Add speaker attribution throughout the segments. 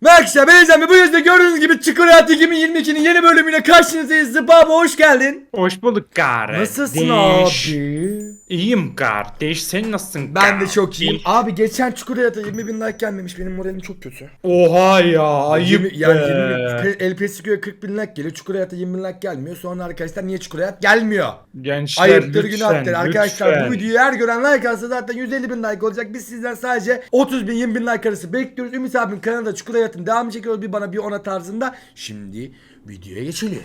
Speaker 1: Merhaba ben Ezem ve bu yüzden gördüğünüz gibi Çukurat 2022'nin yeni bölümüne karşınızdayız. Zıbaba hoş geldin.
Speaker 2: Hoş bulduk kardeş.
Speaker 1: Nasılsın abi?
Speaker 2: İyiyim kardeş. Sen nasılsın
Speaker 1: Ben de
Speaker 2: kardeş?
Speaker 1: çok iyiyim. Abi geçen Çukurat'a 20 bin like gelmemiş. Benim moralim çok kötü.
Speaker 2: Oha ya ayıp
Speaker 1: 20, yani
Speaker 2: be.
Speaker 1: 20 bin, El Presico'ya 40 bin like geliyor. Çukurat'a 20 bin like gelmiyor. Sonra arkadaşlar niye Çukurat gelmiyor?
Speaker 2: Gençler
Speaker 1: Ayıptır
Speaker 2: lütfen,
Speaker 1: günahtır. Arkadaşlar
Speaker 2: lütfen.
Speaker 1: bu videoyu her gören like alsa zaten 150 bin like olacak. Biz sizden sadece 30 bin 20 bin like arası bekliyoruz. Ümit abim kanalda Çukur Hayat'ın devamı çekiyoruz. Bir bana bir ona tarzında. Şimdi videoya geçelim.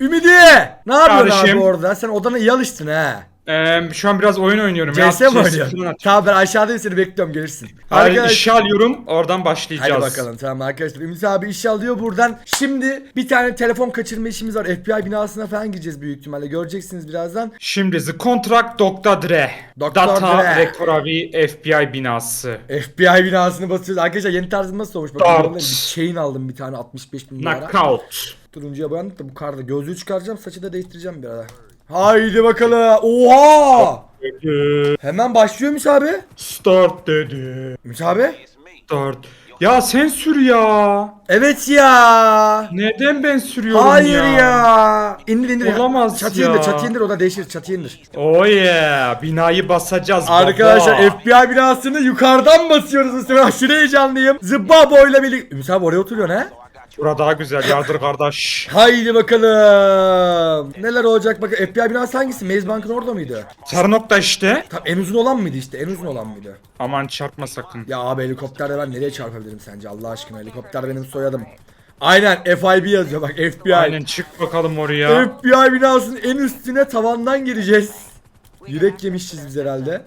Speaker 1: Ümidi! Ne yapıyorsun
Speaker 2: Kardeşim.
Speaker 1: abi orada? Sen odana iyi alıştın ha.
Speaker 2: Ee, şu an biraz oyun oynuyorum.
Speaker 1: CS mi oynuyorsun? Tamam ben aşağıdayım seni bekliyorum gelirsin.
Speaker 2: Hayır,
Speaker 1: Arkadaş-
Speaker 2: işe alıyorum. Oradan başlayacağız.
Speaker 1: Hadi bakalım tamam arkadaşlar. Ümit abi iş alıyor buradan. Şimdi bir tane telefon kaçırma işimiz var. FBI binasına falan gireceğiz büyük ihtimalle. Göreceksiniz birazdan.
Speaker 2: Şimdi The Contract Dr. Dre.
Speaker 1: Dr.
Speaker 2: Data
Speaker 1: Dre.
Speaker 2: Recovery FBI binası.
Speaker 1: FBI binasını basıyoruz. Arkadaşlar yeni tarzım nasıl olmuş? Bakın bir chain aldım bir tane 65 bin lira.
Speaker 2: Knockout.
Speaker 1: Turuncuya boyandık da bu karda. Gözlüğü çıkaracağım saçı da değiştireceğim bir ara. Haydi bakalım. Oha! Hemen başlıyormuş abi.
Speaker 2: Start dedi.
Speaker 1: Ümit abi.
Speaker 2: Start. Ya sen sür ya.
Speaker 1: Evet ya.
Speaker 2: Neden ben sürüyorum
Speaker 1: Hayır
Speaker 2: ya?
Speaker 1: ya. İndir indir.
Speaker 2: Olamaz
Speaker 1: çatıya
Speaker 2: ya.
Speaker 1: indir çatıya indir o da değişir çatıya indir.
Speaker 2: Oh yeah. Binayı basacağız
Speaker 1: Arkadaşlar
Speaker 2: baba.
Speaker 1: FBI binasını yukarıdan basıyoruz sefer. Aşırı heyecanlıyım. Zıbabo ile birlikte. Ümit abi oraya oturuyorsun ha?
Speaker 2: Bura daha güzel yardır kardeş.
Speaker 1: Haydi bakalım. Neler olacak bakın. FBI binası hangisi? Maze Bank'ın orada mıydı?
Speaker 2: Sarı nokta işte.
Speaker 1: Tam en uzun olan mıydı işte? En uzun olan mıydı?
Speaker 2: Aman çarpma sakın.
Speaker 1: Ya abi helikopterle ben nereye çarpabilirim sence Allah aşkına? Helikopter benim soyadım. Aynen FIB yazıyor bak FBI.
Speaker 2: Aynen çık bakalım oraya.
Speaker 1: FBI binasının en üstüne tavandan gireceğiz. Yürek yemişiz biz herhalde.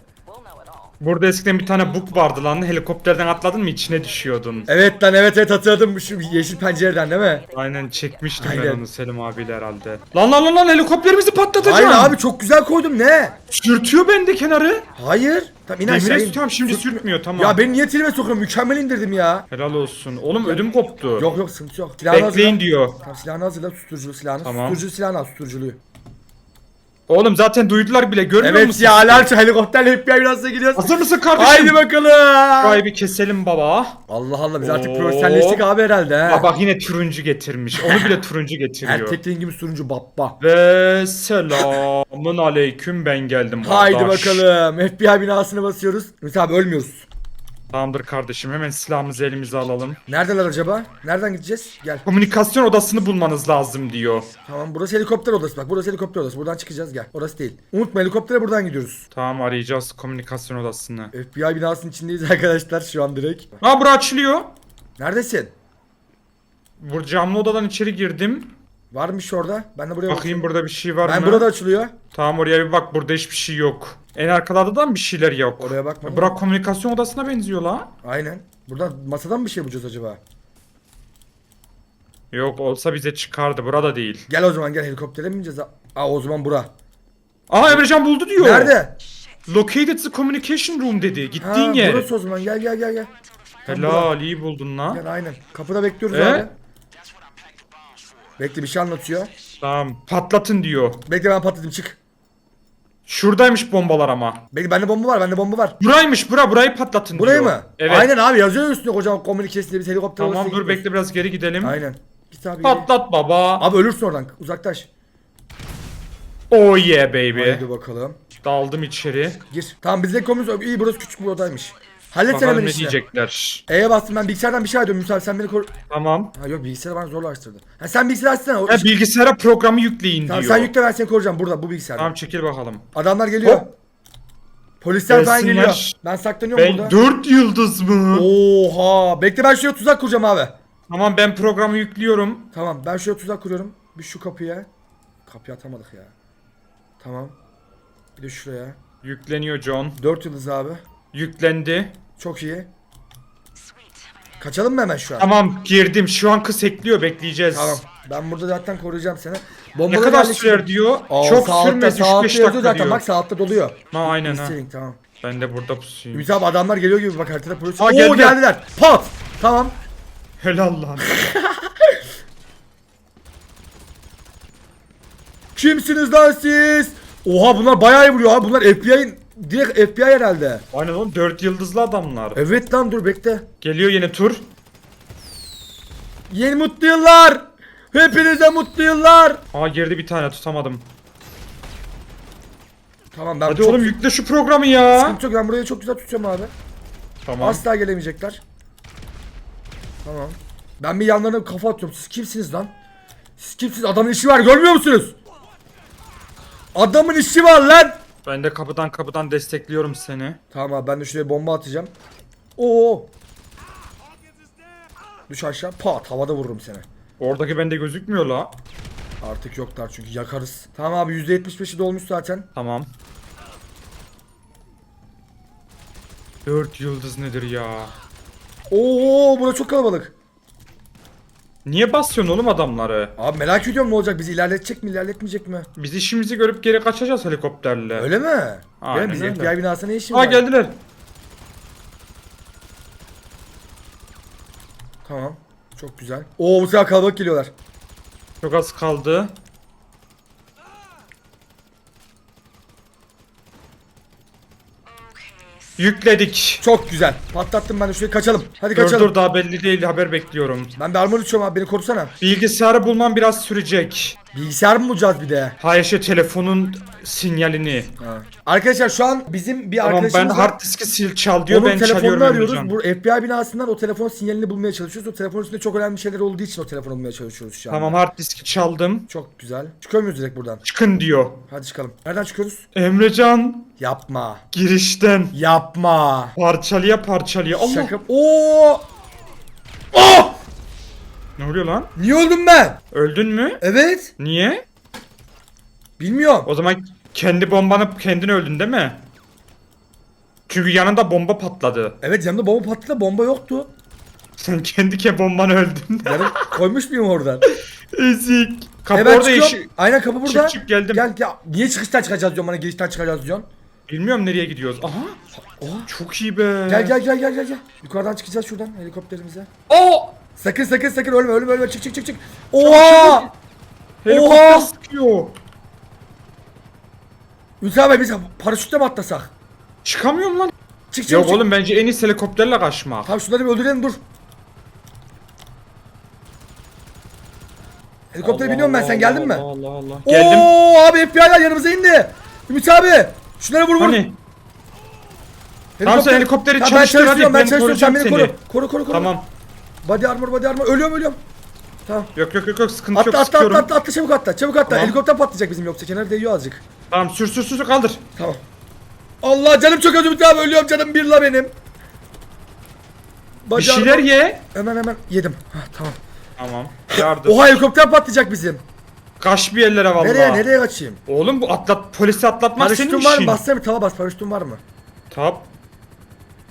Speaker 2: Burada eskiden bir tane buk vardı lan. Helikopterden atladın mı içine düşüyordun.
Speaker 1: Evet lan evet evet hatırladım şu yeşil pencereden değil mi?
Speaker 2: Aynen çekmiştim
Speaker 1: Aynen.
Speaker 2: ben onu Selim abiyle herhalde. Lan lan lan lan helikopterimizi patlatacağım.
Speaker 1: Hayır abi çok güzel koydum ne?
Speaker 2: Sürtüyor bende kenarı.
Speaker 1: Hayır. Tamam in aşağı
Speaker 2: Demire
Speaker 1: in.
Speaker 2: tutuyorum şimdi sürtmüyor tamam.
Speaker 1: Ya ben niye tilime sokuyorum? Mükemmel indirdim ya.
Speaker 2: Helal olsun. Oğlum ödüm koptu.
Speaker 1: Yok yok sıkıntı yok. Silahını
Speaker 2: Bekleyin
Speaker 1: hazırla.
Speaker 2: diyor.
Speaker 1: Tamam silahını hazırla susturuculu silahını.
Speaker 2: Tamam.
Speaker 1: Susturucu silahını al susturuculuyu.
Speaker 2: Oğlum zaten duydular bile görmüyor
Speaker 1: Evet
Speaker 2: musun?
Speaker 1: ya alarm helikopterle FBI binasına gidiyoruz.
Speaker 2: Hazır mısın kardeşim?
Speaker 1: Haydi bakalım.
Speaker 2: Şurayı bir keselim baba.
Speaker 1: Allah Allah biz artık
Speaker 2: Oo.
Speaker 1: profesyonelleştik abi herhalde he.
Speaker 2: Aa, bak yine turuncu getirmiş. Onu bile turuncu getiriyor.
Speaker 1: Erkek rengimiz turuncu babba.
Speaker 2: Ve selamın aleyküm ben geldim
Speaker 1: Haydi
Speaker 2: kardeş.
Speaker 1: bakalım. FBI binasına basıyoruz. Ümit abi ölmüyoruz.
Speaker 2: Tamamdır kardeşim hemen silahımızı elimize alalım.
Speaker 1: Neredeler acaba? Nereden gideceğiz? Gel.
Speaker 2: Komünikasyon odasını bulmanız lazım diyor.
Speaker 1: Tamam burası helikopter odası bak. Burası helikopter odası. Buradan çıkacağız gel. Orası değil. Unutma helikoptere buradan gidiyoruz.
Speaker 2: Tamam arayacağız komünikasyon odasını.
Speaker 1: FBI binasının içindeyiz arkadaşlar şu an direkt.
Speaker 2: Aa bura açılıyor.
Speaker 1: Neredesin?
Speaker 2: Bu camlı odadan içeri girdim.
Speaker 1: Varmış orada. Ben de buraya
Speaker 2: Bakayım burada bir şey var
Speaker 1: Ben
Speaker 2: mı?
Speaker 1: burada açılıyor.
Speaker 2: Tamam oraya bir bak burada hiçbir şey yok. En arkalarda da mı bir şeyler yok?
Speaker 1: Oraya bakma.
Speaker 2: Bura komünikasyon odasına benziyor la.
Speaker 1: Aynen. Buradan masadan mı bir şey bulacağız acaba?
Speaker 2: Yok olsa bize çıkardı burada değil.
Speaker 1: Gel o zaman gel helikoptere mi bineceğiz? Aa o zaman bura.
Speaker 2: Aa Emrecan buldu diyor.
Speaker 1: Nerede?
Speaker 2: Located the communication room dedi. Gittiğin
Speaker 1: Ha,
Speaker 2: yer.
Speaker 1: burası o zaman gel gel gel gel.
Speaker 2: Helal iyi buldun la.
Speaker 1: Gel aynen. Kapıda bekliyoruz
Speaker 2: E?
Speaker 1: abi. Bekle bir şey anlatıyor.
Speaker 2: Tamam patlatın diyor.
Speaker 1: Bekle ben patladım çık.
Speaker 2: Şuradaymış bombalar ama.
Speaker 1: Bekle bende bomba var bende bomba var.
Speaker 2: Buraymış bura burayı patlatın
Speaker 1: Burayı
Speaker 2: diyor.
Speaker 1: mı?
Speaker 2: Evet.
Speaker 1: Aynen abi yazıyor üstünde kocaman komünikesinde biz helikopter
Speaker 2: Tamam dur bekle biraz geri gidelim.
Speaker 1: Aynen. Git abi. geri.
Speaker 2: Patlat baba.
Speaker 1: Abi ölürsün oradan uzaklaş.
Speaker 2: Oh yeah baby.
Speaker 1: Hadi bakalım.
Speaker 2: Daldım içeri.
Speaker 1: Gir. Tamam bizde komünist iyi burası küçük bir odaymış. Halletsene
Speaker 2: Bakalım
Speaker 1: hemen
Speaker 2: ne
Speaker 1: işini.
Speaker 2: diyecekler.
Speaker 1: E'ye bastım ben bilgisayardan bir şey arıyorum abi sen beni koru.
Speaker 2: Tamam.
Speaker 1: Ha yok bilgisayarı bana zorla açtırdı. Ha sen bilgisayarı açsana. O
Speaker 2: Ha, bilgisayara programı yükleyin
Speaker 1: Tamam
Speaker 2: diyor.
Speaker 1: sen yükle ben seni koruyacağım burada bu bilgisayarda.
Speaker 2: Tamam çekil bakalım.
Speaker 1: Adamlar geliyor.
Speaker 2: Hop.
Speaker 1: Polisler falan
Speaker 2: Gelsinler.
Speaker 1: geliyor. Ben saklanıyorum
Speaker 2: Ben
Speaker 1: burada.
Speaker 2: 4 yıldız mı?
Speaker 1: Oha. Bekle ben şuraya tuzak kuracağım abi.
Speaker 2: Tamam ben programı yüklüyorum.
Speaker 1: Tamam ben şuraya tuzak kuruyorum. Bir şu kapıya. Kapıyı atamadık ya. Tamam. Bir de şuraya.
Speaker 2: Yükleniyor John.
Speaker 1: 4 yıldız abi.
Speaker 2: Yüklendi.
Speaker 1: Çok iyi. Kaçalım mı hemen şu an?
Speaker 2: Tamam girdim. Şu an kız ekliyor bekleyeceğiz.
Speaker 1: Tamam. Ben burada zaten koruyacağım seni.
Speaker 2: Ne
Speaker 1: Bombaları
Speaker 2: kadar
Speaker 1: yerleştirdim.
Speaker 2: sürer diyor.
Speaker 1: Aa,
Speaker 2: Çok sürmez
Speaker 1: altta
Speaker 2: 3-5
Speaker 1: yazıyor
Speaker 2: dakika
Speaker 1: zaten
Speaker 2: diyor.
Speaker 1: bak sağ altta doluyor.
Speaker 2: Ha aynen ha.
Speaker 1: Tamam.
Speaker 2: Ben de burada pusuyum.
Speaker 1: Ümit abi adamlar geliyor gibi bak haritada polis.
Speaker 2: Aa,
Speaker 1: Oo
Speaker 2: geldiler.
Speaker 1: geldiler. Pat. Tamam.
Speaker 2: Helal lan.
Speaker 1: Kimsiniz lan siz? Oha bunlar bayağı iyi vuruyor abi. Bunlar FBI'nin direkt FBI herhalde.
Speaker 2: Aynen oğlum 4 yıldızlı adamlar.
Speaker 1: Evet lan dur bekle.
Speaker 2: Geliyor yeni tur.
Speaker 1: Yeni mutlu yıllar. Hepinize mutlu yıllar.
Speaker 2: Aa girdi bir tane tutamadım.
Speaker 1: Tamam ben
Speaker 2: Hadi
Speaker 1: çok
Speaker 2: oğlum yükle şu programı ya.
Speaker 1: sıkıntı yok ben burayı çok güzel tutuyorum abi.
Speaker 2: Tamam.
Speaker 1: Asla gelemeyecekler. Tamam. Ben bir yanlarına bir kafa atıyorum. Siz kimsiniz lan? Siz kimsiniz? Adamın işi var görmüyor musunuz? Adamın işi var lan.
Speaker 2: Ben de kapıdan kapıdan destekliyorum seni.
Speaker 1: Tamam abi ben de şuraya bomba atacağım. Oo. Düş aşağı. Pat havada vururum seni.
Speaker 2: Oradaki bende gözükmüyor la.
Speaker 1: Artık yoklar çünkü yakarız. Tamam abi %75'i dolmuş zaten.
Speaker 2: Tamam. 4 yıldız nedir ya?
Speaker 1: Oo bura çok kalabalık.
Speaker 2: Niye basıyorsun oğlum adamları?
Speaker 1: Abi merak ediyorum ne olacak bizi ilerletecek mi ilerletmeyecek mi?
Speaker 2: Biz işimizi görüp geri kaçacağız helikopterle.
Speaker 1: Öyle mi?
Speaker 2: Aynen
Speaker 1: Değil mi? Biz
Speaker 2: öyle.
Speaker 1: FBI binasına ne işimiz
Speaker 2: Aa
Speaker 1: var?
Speaker 2: geldiler.
Speaker 1: Tamam. Çok güzel. Oo bu sefer kalabalık geliyorlar.
Speaker 2: Çok az kaldı. Yükledik.
Speaker 1: Çok güzel. Patlattım ben de şurayı kaçalım. Hadi
Speaker 2: Dur
Speaker 1: kaçalım.
Speaker 2: dur daha belli değil haber bekliyorum.
Speaker 1: Ben bir armor uçuyorum abi beni korusana.
Speaker 2: Bilgisayarı bulmam biraz sürecek.
Speaker 1: Bilgisayar mı bulacağız bir de?
Speaker 2: Hayır şey telefonun sinyalini.
Speaker 1: Ha. Arkadaşlar şu an bizim bir
Speaker 2: Tamam ben
Speaker 1: arkadaşımız var.
Speaker 2: hard diski sil çal diyor
Speaker 1: Onun
Speaker 2: ben
Speaker 1: telefonunu
Speaker 2: çalıyorum
Speaker 1: arıyoruz.
Speaker 2: Emrecan.
Speaker 1: Bu FBI binasından o telefon sinyalini bulmaya çalışıyoruz. O telefonun üstünde çok önemli şeyler olduğu için o telefonu bulmaya çalışıyoruz şu an.
Speaker 2: Tamam hard diski çaldım.
Speaker 1: Çok güzel. Çıkıyor muyuz direkt buradan?
Speaker 2: Çıkın diyor.
Speaker 1: Hadi çıkalım. Nereden çıkıyoruz?
Speaker 2: Emrecan
Speaker 1: Yapma.
Speaker 2: girişten
Speaker 1: Yapma.
Speaker 2: parçalıya parçalıya. Allah.
Speaker 1: Şaka. Oo! Oh!
Speaker 2: Ne oluyor lan?
Speaker 1: Niye öldüm ben?
Speaker 2: Öldün mü?
Speaker 1: Evet.
Speaker 2: Niye?
Speaker 1: Bilmiyorum.
Speaker 2: O zaman kendi bombanı kendin öldün değil mi? Çünkü yanında bomba patladı.
Speaker 1: Evet yanımda bomba patladı bomba yoktu.
Speaker 2: Sen kendi ke bombanı öldün.
Speaker 1: Yarım koymuş muyum oradan?
Speaker 2: Ezik. Kapı
Speaker 1: Hemen
Speaker 2: orada işi...
Speaker 1: Aynen kapı burada.
Speaker 2: Çık çık geldim.
Speaker 1: Gel gel. Niye çıkıştan çıkacağız diyorsun bana girişten çıkacağız diyorsun.
Speaker 2: Bilmiyorum nereye gidiyoruz. Aha.
Speaker 1: Oha.
Speaker 2: Çok iyi be.
Speaker 1: Gel gel gel gel gel gel. Yukarıdan çıkacağız şuradan helikopterimize.
Speaker 2: Oo!
Speaker 1: Sakın sakın sakın ölme ölme ölme çık çık çık çık. Oha!
Speaker 2: Helikopter
Speaker 1: Oha!
Speaker 2: sıkıyor.
Speaker 1: Hüsam Bey biz paraşütle mi atlasak?
Speaker 2: Çıkamıyorum lan.
Speaker 1: Çık çık
Speaker 2: Yok
Speaker 1: çık.
Speaker 2: oğlum bence en iyisi helikopterle kaçmak.
Speaker 1: Tamam şunları bir öldürelim dur. Helikoptere biniyorum ben sen geldin mi?
Speaker 2: Allah Allah Allah. Geldim.
Speaker 1: Oo abi FBI'lar yanımıza indi. Ümit abi. Şunları vur vur.
Speaker 2: Hani? Tamam, sen helikopteri
Speaker 1: Tamam, ben
Speaker 2: çalıştır, hadi,
Speaker 1: çalıştırıyorum,
Speaker 2: ben
Speaker 1: ben çalıştırıyorum sen beni koru. Koru koru koru.
Speaker 2: Tamam.
Speaker 1: Body armor body armor ölüyorum ölüyorum. Tamam.
Speaker 2: Yok yok yok yok sıkıntı
Speaker 1: Atla
Speaker 2: yok
Speaker 1: atla
Speaker 2: sıkıyorum.
Speaker 1: atla atla atla çabuk atla çabuk atla.
Speaker 2: Tamam.
Speaker 1: Helikopter patlayacak bizim yoksa kenara değiyor azıcık.
Speaker 2: Tamam sür sür sür kaldır.
Speaker 1: Tamam. Allah canım çok acı Ümit abi ölüyorum canım bir la benim.
Speaker 2: Bir
Speaker 1: Body
Speaker 2: şeyler ye.
Speaker 1: Hemen hemen yedim. Hah, tamam.
Speaker 2: Tamam. Yardım.
Speaker 1: Oha helikopter patlayacak bizim.
Speaker 2: Kaç bir yerlere vallahi.
Speaker 1: Nereye nereye kaçayım?
Speaker 2: Oğlum bu atlat polisi atlatmak senin
Speaker 1: Paraşütün var mı?
Speaker 2: işin.
Speaker 1: Bassana bir tava bas paraşütün var mı?
Speaker 2: Tap.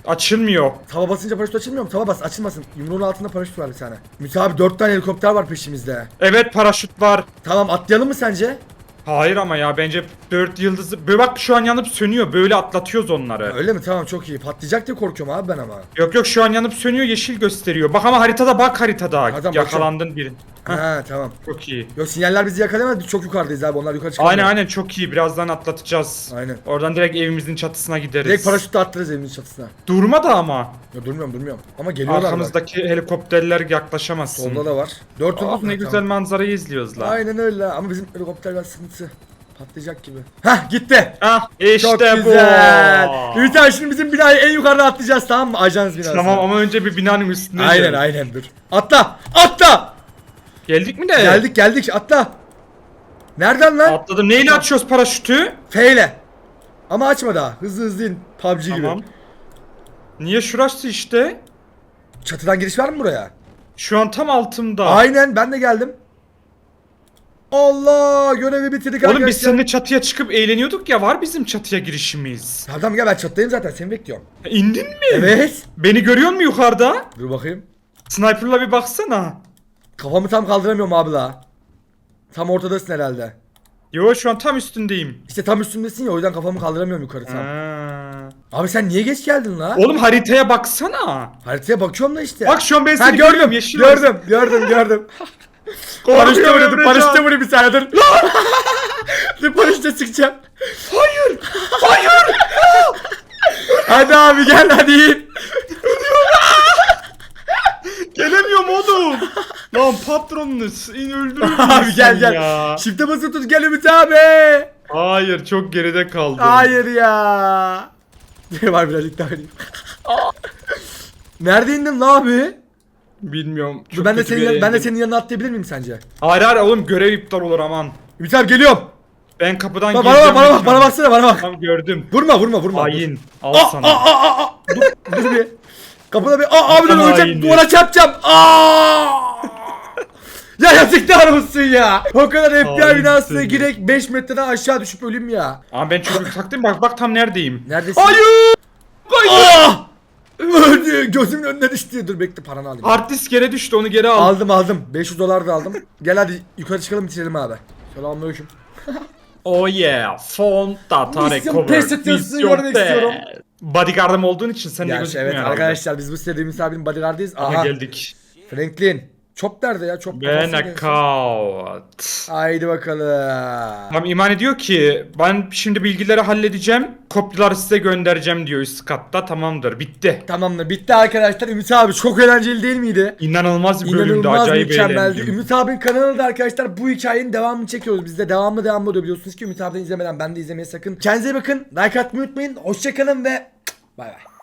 Speaker 2: Açılmıyor.
Speaker 1: Tava basınca paraşüt açılmıyor mu? Tava bas açılmasın. Yumruğun altında paraşüt var bir tane. Ümit abi dört tane helikopter var peşimizde.
Speaker 2: Evet paraşüt var.
Speaker 1: Tamam atlayalım mı sence?
Speaker 2: Hayır ama ya bence 4 yıldızı. Böyle bak şu an yanıp sönüyor. Böyle atlatıyoruz onları.
Speaker 1: Öyle mi? Tamam çok iyi. Patlayacak diye korkuyorum abi ben ama.
Speaker 2: Yok yok şu an yanıp sönüyor yeşil gösteriyor. Bak ama haritada bak haritada.
Speaker 1: Hadi
Speaker 2: Yakalandın birin.
Speaker 1: Ha tamam.
Speaker 2: Çok iyi.
Speaker 1: Yok sinyaller bizi yakalayamaz. Biz çok yukarıdayız abi. Onlar yukarı çıkamıyor.
Speaker 2: Aynen aynen çok iyi. Birazdan atlatacağız.
Speaker 1: Aynen.
Speaker 2: Oradan direkt evimizin çatısına gideriz.
Speaker 1: Direkt paraşütle atlarız evimizin çatısına.
Speaker 2: Durma da ama.
Speaker 1: Ya durmuyorum durmuyorum. Ama geliyorlar bak.
Speaker 2: Arkamızdaki helikopterler yaklaşamazsın.
Speaker 1: Solda da var. Dört yıldız
Speaker 2: ne
Speaker 1: mı?
Speaker 2: güzel
Speaker 1: Tamam.
Speaker 2: manzarayı izliyoruz lan.
Speaker 1: Aynen öyle ama bizim helikopter biraz sıkıntı. Patlayacak gibi. Hah gitti.
Speaker 2: Ah işte
Speaker 1: Çok
Speaker 2: bu.
Speaker 1: güzel. Ümit abi şimdi bizim binayı en yukarıda atlayacağız tamam mı? Ajans binası.
Speaker 2: Tamam ama önce bir binanın üstüne.
Speaker 1: Aynen
Speaker 2: gel.
Speaker 1: aynen dur. Atla! Atla!
Speaker 2: Geldik mi de?
Speaker 1: Geldik geldik atla. Nereden lan?
Speaker 2: Atladım. Neyle açıyoruz paraşütü?
Speaker 1: F ile. Ama açma daha. Hızlı hızlı in. PUBG
Speaker 2: Tamam.
Speaker 1: gibi.
Speaker 2: Niye şurası işte?
Speaker 1: Çatıdan giriş var mı buraya?
Speaker 2: Şu an tam altımda.
Speaker 1: Aynen ben de geldim. Allah görevi bitirdik
Speaker 2: Oğlum biz
Speaker 1: arkadaşlar.
Speaker 2: seninle çatıya çıkıp eğleniyorduk ya var bizim çatıya girişimiz.
Speaker 1: Tamam gel ben çatıdayım zaten seni bekliyorum.
Speaker 2: İndin mi?
Speaker 1: Evet.
Speaker 2: Beni görüyor musun yukarıda?
Speaker 1: Dur bakayım.
Speaker 2: Sniper'la bir baksana.
Speaker 1: Kafamı tam kaldıramıyorum abi la. Tam ortadasın herhalde.
Speaker 2: Yo şu an tam üstündeyim.
Speaker 1: İşte tam üstündesin ya o yüzden kafamı kaldıramıyorum yukarı tam.
Speaker 2: Ha.
Speaker 1: Abi sen niye geç geldin la?
Speaker 2: Oğlum haritaya baksana.
Speaker 1: Haritaya bakıyorum da işte.
Speaker 2: Bak şu an ben seni
Speaker 1: gördüm,
Speaker 2: görüyorum yeşil.
Speaker 1: gördüm, gördüm, gördüm.
Speaker 2: Korkuyorum
Speaker 1: vuruyordum, paraşüte vurayım bir saniye dur. dur paraşüte sıkacağım.
Speaker 2: Hayır! Hayır!
Speaker 1: Hadi abi gel hadi in.
Speaker 2: Gelemiyorum oğlum. Lan patronunu in öldürür
Speaker 1: Abi gel gel.
Speaker 2: Ya.
Speaker 1: Shift'e basılı tut gel Ümit abi.
Speaker 2: Hayır çok geride kaldım.
Speaker 1: Hayır ya. Ne var birazcık daha oynayayım. Nerede indin lan abi?
Speaker 2: Bilmiyorum. Çok
Speaker 1: ben de
Speaker 2: kötü
Speaker 1: senin yan- ben de senin yanına atlayabilir miyim sence?
Speaker 2: Hayır hayır oğlum görev iptal olur aman.
Speaker 1: Ümit abi geliyorum.
Speaker 2: Ben kapıdan
Speaker 1: Bak, bana bak
Speaker 2: gireceğim
Speaker 1: bana bak bana baksana bana bak.
Speaker 2: Tamam gördüm.
Speaker 1: Vurma vurma vurma.
Speaker 2: Hain. Al
Speaker 1: Aa,
Speaker 2: sana.
Speaker 1: aa, aa, aa. Dur, dur bir. Kapıda bir. Aa abi dur
Speaker 2: Haini.
Speaker 1: öleceğim. Duvara çarpacağım. Aa! ya yazıklar olsun ya. O kadar FBI
Speaker 2: Hain
Speaker 1: binasına
Speaker 2: seni.
Speaker 1: girek 5 metreden aşağı düşüp ölüm ya.
Speaker 2: Ama ben çok yüksekteyim bak bak tam neredeyim.
Speaker 1: Neredesin?
Speaker 2: Hayır!
Speaker 1: Aa! Öldü. Gözümün önüne düştü. Dur bekle paranı alayım.
Speaker 2: Hard disk yere düştü onu geri al.
Speaker 1: Aldım aldım. 500 dolar da aldım. Gel hadi yukarı çıkalım bitirelim abi. Selamünaleyküm.
Speaker 2: Oh yeah. Phone data
Speaker 1: Misyon
Speaker 2: recover.
Speaker 1: pes ediyorsun, görmek
Speaker 2: pes.
Speaker 1: istiyorum.
Speaker 2: Bodyguard'ım olduğun için sen de gözükmüyor
Speaker 1: evet
Speaker 2: herhalde.
Speaker 1: arkadaşlar biz bu Ümit abinin bodyguardıyız.
Speaker 2: Aha
Speaker 1: Aha.
Speaker 2: geldik.
Speaker 1: Franklin. Chop nerede ya? Chop
Speaker 2: Ben
Speaker 1: kafasına gelsin. Haydi bakalım.
Speaker 2: Tam iman ediyor ki ben şimdi bilgileri halledeceğim. Kopyaları size göndereceğim diyor üst katta. Tamamdır. Bitti.
Speaker 1: Tamamdır bitti arkadaşlar. Ümit abi çok eğlenceli değil miydi?
Speaker 2: İnanılmaz bir bölümdü.
Speaker 1: İnanılmaz
Speaker 2: Acayip
Speaker 1: mükemmeldi.
Speaker 2: eğlendim.
Speaker 1: Ümit abinin kanalında arkadaşlar bu hikayenin devamını çekiyoruz. Biz de devamlı devamlı oluyor biliyorsunuz ki Ümit abiden izlemeden ben de izlemeye sakın. Kendinize iyi bakın. Like atmayı unutmayın. Hoşçakalın ve bay bay.